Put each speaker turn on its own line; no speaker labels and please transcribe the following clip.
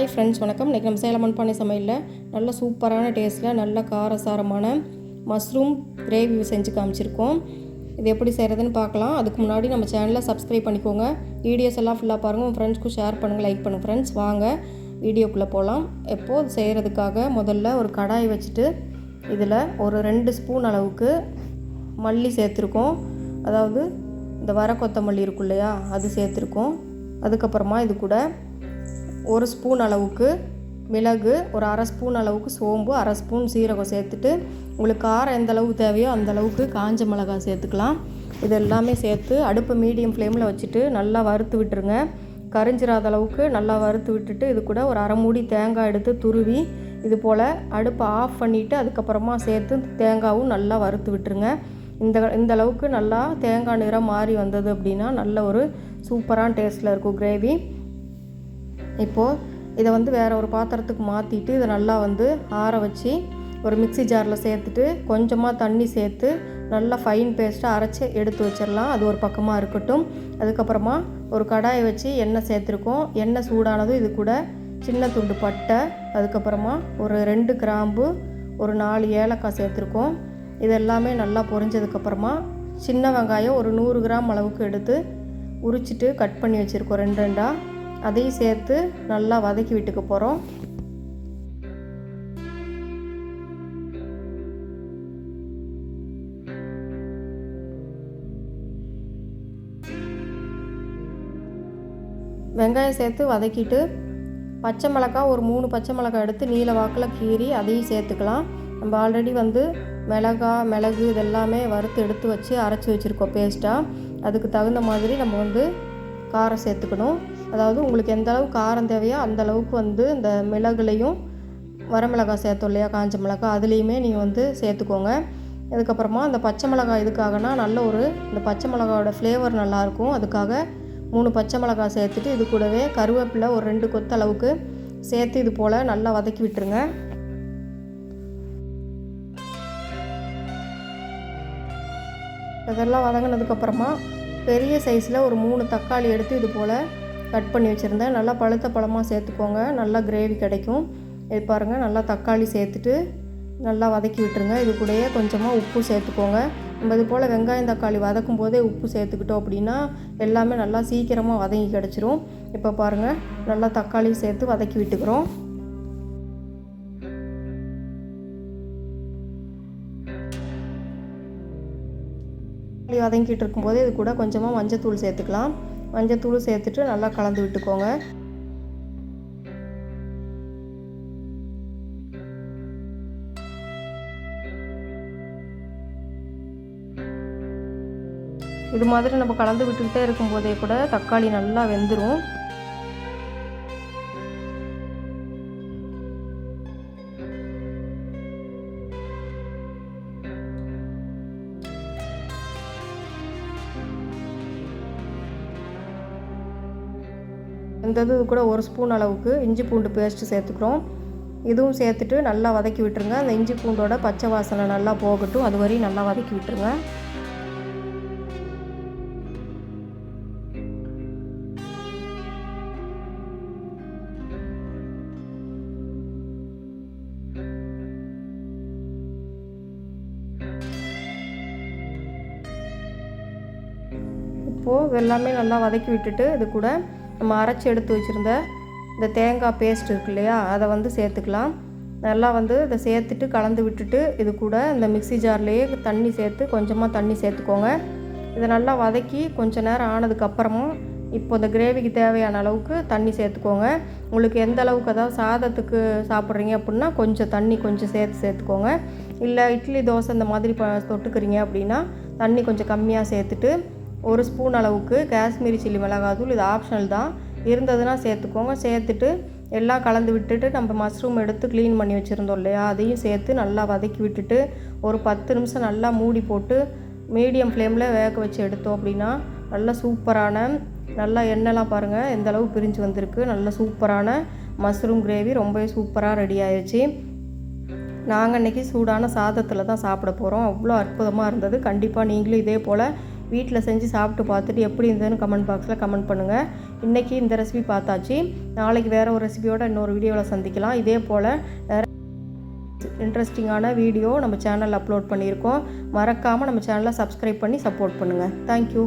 Hi friends வணக்கம். இன்றைக்கி நம்ம சேலம் மண்பானை சமையலில் நல்ல சூப்பரான டேஸ்ட்டில் நல்ல காரசாரமான மஷ்ரூம் கிரேவி செஞ்சு காமிச்சிருக்கோம். இது எப்படி செய்கிறதுன்னு பார்க்கலாம். அதுக்கு முன்னாடி நம்ம சேனலை சப்ஸ்கிரைப் பண்ணிக்கோங்க. வீடியோஸ் எல்லாம் ஃபுல்லாக பாருங்கள் உங்கள் ஃப்ரெண்ட்ஸ்க்கும் ஷேர் பண்ணுங்கள் லைக் பண்ணுங்கள் ஃப்ரெண்ட்ஸ் வாங்க வீடியோக்குள்ளே போகலாம் எப்போது செய்கிறதுக்காக முதல்ல ஒரு கடாய் வச்சுட்டு இதில் ஒரு ரெண்டு ஸ்பூன் அளவுக்கு மல்லி சேர்த்துருக்கோம். அதாவது இந்த வர கொத்தமல்லி இருக்கும் இல்லையா அது சேர்த்துருக்கோம். அதுக்கப்புறமா இது கூட ஒரு ஸ்பூன் அளவுக்கு மிளகு ஒரு அரை ஸ்பூன் அளவுக்கு சோம்பு அரை ஸ்பூன் சீரகம் சேர்த்துட்டு உங்களுக்கு காரம் எந்த அளவுக்கு தேவையோ அந்த அளவுக்கு காஞ்ச மிளகாய் சேர்த்துக்கலாம். இது எல்லாமே சேர்த்து அடுப்பை மீடியம் ஃப்ளேமில் வச்சுட்டு நல்லா வறுத்து விட்டுருங்க. கரிஞ்சிராத அளவுக்கு நல்லா வறுத்து விட்டுட்டு இது கூட ஒரு அரை மூடி தேங்காய் எடுத்து துருவி இது போல் அடுப்பை ஆஃப் பண்ணிவிட்டு அதுக்கப்புறமா சேர்த்து தேங்காவும் நல்லா வறுத்து விட்டுருங்க. இந்த இந்த அளவுக்கு நல்லா தேங்காய் நிறம் மாறி வந்தது அப்படின்னா நல்ல ஒரு சூப்பரான டேஸ்ட்டில் இருக்கும் கிரேவி. இப்போது இதை வந்து வேறு ஒரு பாத்திரத்துக்கு மாற்றிட்டு இதை நல்லா வந்து ஆற வச்சு ஒரு மிக்ஸி ஜாரில் சேர்த்துட்டு கொஞ்சமாக தண்ணி சேர்த்து நல்லா ஃபைன் பேஸ்ட்டாக அரைச்சி எடுத்து வச்சிடலாம். அது ஒரு பக்கமாக இருக்கட்டும். அதுக்கப்புறமா ஒரு கடாயை வச்சு எண்ணெய் சேர்த்துருக்கோம். எண்ணெய் சூடானதும் இது கூட சின்ன துண்டு பட்டை அதுக்கப்புறமா ஒரு ரெண்டு கிராம்பு ஒரு நாலு ஏலக்காய் சேர்த்துருக்கோம். இது எல்லாமே நல்லா பொரிஞ்சதுக்கப்புறமா சின்ன வெங்காயம் ஒரு நூறு கிராம் அளவுக்கு எடுத்து உரிச்சிட்டு கட் பண்ணி வச்சுருக்கோம். ரெண்டு ரெண்டாக அதையும் சேர்த்து நல்லா வதக்கி விட்டுக்க போகிறோம் வெங்காயம் சேர்த்து வதக்கிட்டு பச்சை மிளகாய் ஒரு மூணு பச்சை மிளகாய் எடுத்து நீல வாக்கில் கீறி அதையும் சேர்த்துக்கலாம். நம்ம ஆல்ரெடி வந்து மிளகா மிளகு இதெல்லாமே வறுத்து எடுத்து வச்சு அரைச்சி வச்சுருக்கோம் பேஸ்ட்டாக அதுக்கு தகுந்த மாதிரி நம்ம வந்து காரம் சேர்த்துக்கணும். அதாவது உங்களுக்கு எந்த அளவுக்கு காரம் தேவையோ அந்த அளவுக்கு வந்து இந்த மிளகுலையும் வரமிளகாய் சேர்த்தோம் இல்லையா காஞ்ச மிளகாய் அதுலேயுமே நீங்கள் வந்து சேர்த்துக்கோங்க. அதுக்கப்புறமா அந்த பச்சை மிளகாய் இதுக்காகனா நல்ல ஒரு இந்த பச்சை மிளகாயோட ஃப்ளேவர் நல்லாயிருக்கும். அதுக்காக மூணு பச்சை மிளகாய் சேர்த்துட்டு இது கூடவே கருவேப்பிலை ஒரு ரெண்டு கொத்து அளவுக்கு சேர்த்து இது போல் நல்லா வதக்கி விட்டுருங்க. இதெல்லாம் வதங்கினதுக்கப்புறமா பெரிய சைஸில் ஒரு மூணு தக்காளி எடுத்து இது போல் கட் பண்ணி வச்சுருந்தேன். நல்லா பழுத்த பழமாக சேர்த்துக்கோங்க. நல்லா கிரேவி கிடைக்கும். இது பாருங்கள் நல்லா தக்காளி சேர்த்துட்டு நல்லா வதக்கி விட்டுருங்க. இது கூடயே கொஞ்சமாக உப்பு சேர்த்துக்கோங்க. நம்ம இது போல் வெங்காயம் தக்காளி வதக்கும் போதே உப்பு சேர்த்துக்கிட்டோம் அப்படின்னா எல்லாமே நல்லா சீக்கிரமாக வதங்கி கிடச்சிரும். இப்போ பாருங்கள் நல்லா தக்காளி சேர்த்து வதக்கி விட்டுக்கிறோம். வதங்கிட்டு இருக்கும்போது இது கூட கொஞ்சமாக மஞ்சத்தூள் சேர்த்துக்கலாம். மஞ்சத்தூள் சேர்த்துட்டு நல்லா கலந்து விட்டுக்கோங்க. இது மாதிரி நம்ம கலந்து விட்டுக்கிட்டே இருக்கும்போதே கூட தக்காளி நல்லா வெந்துடும் இந்த இது கூட ஒரு ஸ்பூன் அளவுக்கு இஞ்சி பூண்டு பேஸ்ட்டு சேர்த்துக்கிறோம். இதுவும் சேர்த்துட்டு நல்லா வதக்கி விட்டுருங்க. அந்த இஞ்சி பூண்டோட பச்சை வாசனை நல்லா போகட்டும். அது வரையும் நல்லா வதக்கி விட்டுருங்க. இப்போது எல்லாமே நல்லா வதக்கி விட்டுட்டு இது கூட நம்ம அரைச்சி எடுத்து வச்சுருந்த இந்த தேங்காய் பேஸ்ட் இருக்கு இல்லையா அதை வந்து சேர்த்துக்கலாம். நல்லா வந்து இதை சேர்த்துட்டு கலந்து விட்டுட்டு இது கூட இந்த மிக்சி ஜார்லேயே தண்ணி சேர்த்து கொஞ்சமாக தண்ணி சேர்த்துக்கோங்க. இதை நல்லா வதக்கி கொஞ்ச நேரம் ஆனதுக்கப்புறமும் இப்போ இந்த கிரேவிக்கு தேவையான அளவுக்கு தண்ணி சேர்த்துக்கோங்க. உங்களுக்கு எந்த அளவுக்கு அதாவது சாதத்துக்கு சாப்பிட்றீங்க அப்படின்னா கொஞ்சம் தண்ணி கொஞ்சம் சேர்த்து சேர்த்துக்கோங்க. இல்லை இட்லி தோசை இந்த மாதிரி ப தொட்டுக்கிறீங்க அப்படின்னா தண்ணி கொஞ்சம் கம்மியாக சேர்த்துட்டு ஒரு ஸ்பூன் அளவுக்கு காஷ்மீரி சில்லி மிளகாத்தூள் இது ஆப்ஷனல் தான். இருந்ததுன்னா சேர்த்துக்கோங்க. சேர்த்துட்டு எல்லாம் கலந்து விட்டுட்டு நம்ம மஷ்ரூம் எடுத்து க்ளீன் பண்ணி வச்சுருந்தோம் இல்லையா? அதையும் சேர்த்து நல்லா வதக்கி விட்டுட்டு ஒரு பத்து நிமிஷம் நல்லா மூடி போட்டு மீடியம் ஃப்ளேமில் வேக வச்சு எடுத்தோம் அப்படின்னா நல்லா சூப்பரான நல்லா எண்ணெய்லாம் பாருங்கள் எந்த அளவு பிரிஞ்சு வந்திருக்கு. நல்ல சூப்பரான மஷ்ரூம் கிரேவி ரொம்பவே சூப்பராக ரெடி ஆயிடுச்சு நாங்கள் இன்றைக்கி சூடான சாதத்தில் தான் சாப்பிட போகிறோம் அவ்வளோ அற்புதமாக இருந்தது. கண்டிப்பாக நீங்களும் இதே போல் வீட்டில் செஞ்சு சாப்பிட்டு பார்த்துட்டு எப்படி இருந்ததுன்னு கமெண்ட் பாக்ஸில் கமெண்ட் பண்ணுங்கள் இன்றைக்கி இந்த ரெசிபி பார்த்தாச்சு. நாளைக்கு வேறு ஒரு ரெசிபியோட இன்னொரு வீடியோவில் சந்திக்கலாம். இதே போல் இன்ட்ரெஸ்டிங்கான வீடியோ நம்ம சேனலில் அப்லோட் பண்ணியிருக்கோம். மறக்காமல் நம்ம சேனலை சப்ஸ்கிரைப் பண்ணி சப்போர்ட் பண்ணுங்கள் தேங்க்யூ